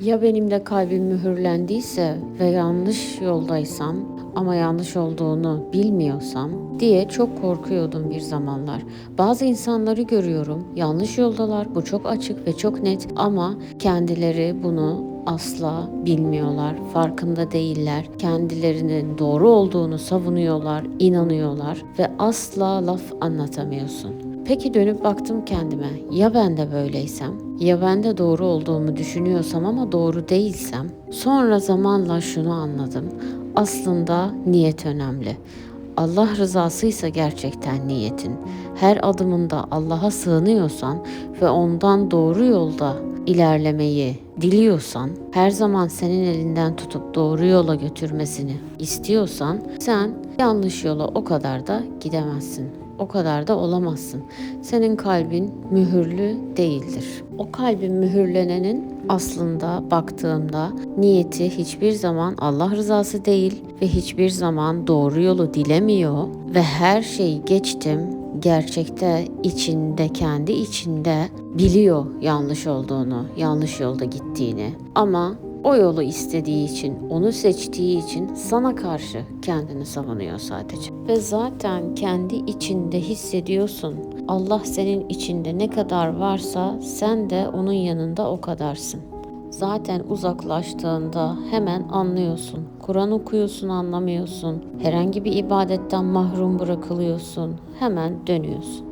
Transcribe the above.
Ya benim de kalbim mühürlendiyse ve yanlış yoldaysam ama yanlış olduğunu bilmiyorsam diye çok korkuyordum bir zamanlar. Bazı insanları görüyorum yanlış yoldalar bu çok açık ve çok net ama kendileri bunu asla bilmiyorlar, farkında değiller. Kendilerinin doğru olduğunu savunuyorlar, inanıyorlar ve asla laf anlatamıyorsun. Peki dönüp baktım kendime. Ya ben de böyleysem? Ya ben de doğru olduğumu düşünüyorsam ama doğru değilsem? Sonra zamanla şunu anladım. Aslında niyet önemli. Allah rızasıysa gerçekten niyetin. Her adımında Allah'a sığınıyorsan ve ondan doğru yolda ilerlemeyi diliyorsan, her zaman senin elinden tutup doğru yola götürmesini istiyorsan sen yanlış yola o kadar da gidemezsin. O kadar da olamazsın. Senin kalbin mühürlü değildir. O kalbin mühürlenenin aslında baktığımda niyeti hiçbir zaman Allah rızası değil ve hiçbir zaman doğru yolu dilemiyor ve her şeyi geçtim gerçekte içinde kendi içinde biliyor yanlış olduğunu, yanlış yolda gittiğini. Ama o yolu istediği için, onu seçtiği için sana karşı kendini savunuyor sadece. Ve zaten kendi içinde hissediyorsun. Allah senin içinde ne kadar varsa sen de onun yanında o kadarsın. Zaten uzaklaştığında hemen anlıyorsun. Kur'an okuyorsun anlamıyorsun. Herhangi bir ibadetten mahrum bırakılıyorsun. Hemen dönüyorsun.